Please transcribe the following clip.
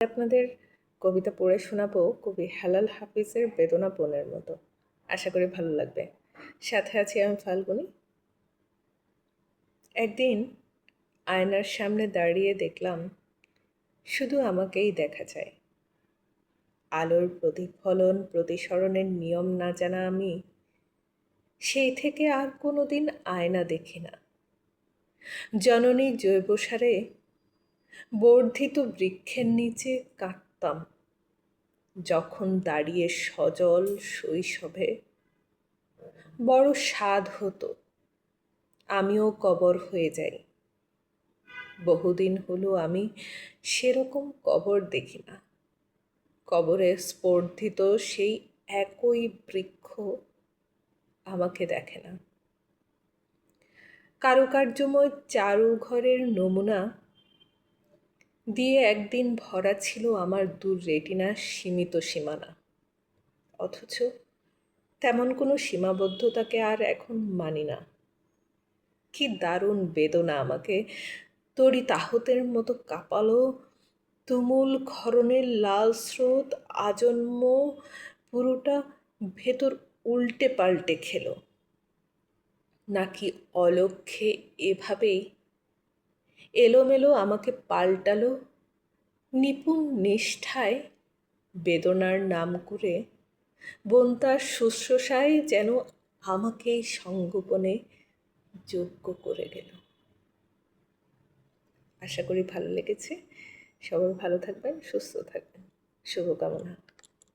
আপনাদের কবিতা পড়ে শোনাবো কবি হেলাল হাফিজের বেদনা বনের মতো। আশা করি ভালো লাগবে। সাথে আছি আমি ফাল্গুনি। একদিন আয়নার সামনে দাঁড়িয়ে দেখলাম শুধু আমাকেই দেখা যায়। আলোর প্রতিফলন, প্রতিসরণের নিয়ম না জানা আমি, সেই থেকে আর কোনো দিন আয়না দেখি না। জননী জৈব সারে বর্ধিত বৃক্ষের নিচে কাঁদতাম। যখন দাঁড়িয়ে সজল শৈশবে বড় স্বাদ হতো, আমিও কবর হয়ে যাই। বহুদিন হলো আমি সেরকম কবর দেখি না। কবরে স্পর্ধিত সেই একই বৃক্ষ আমাকে দেখে না। কারুকার্যময় চারু ঘরের নমুনা দিয়ে একদিন ভরা ছিল আমার দূর রেটিনার সীমিত সীমানা। অথচ তেমন কোনো সীমাবদ্ধতাকে আর এখন মানি না। কি দারুণ বেদনা আমাকে তরি তাহতের মতো কাঁপালো, তুমুল ক্ষরণের লাল স্রোত আজন্ম পুরোটা ভেতর উল্টে পাল্টে খেলো। নাকি অলক্ষ্যে এভাবেই এলোমেলো আমাকে পাল্টালো। নিপুণ নিষ্ঠায় বেদনার নাম করে বন্তার শুশ্রূষায় যেন আমাকেই সঙ্গোপনে যোগ্য করে গেল। আশা করি ভালো লেগেছে। সবাই ভালো থাকবেন, সুস্থ থাকবেন। শুভকামনা।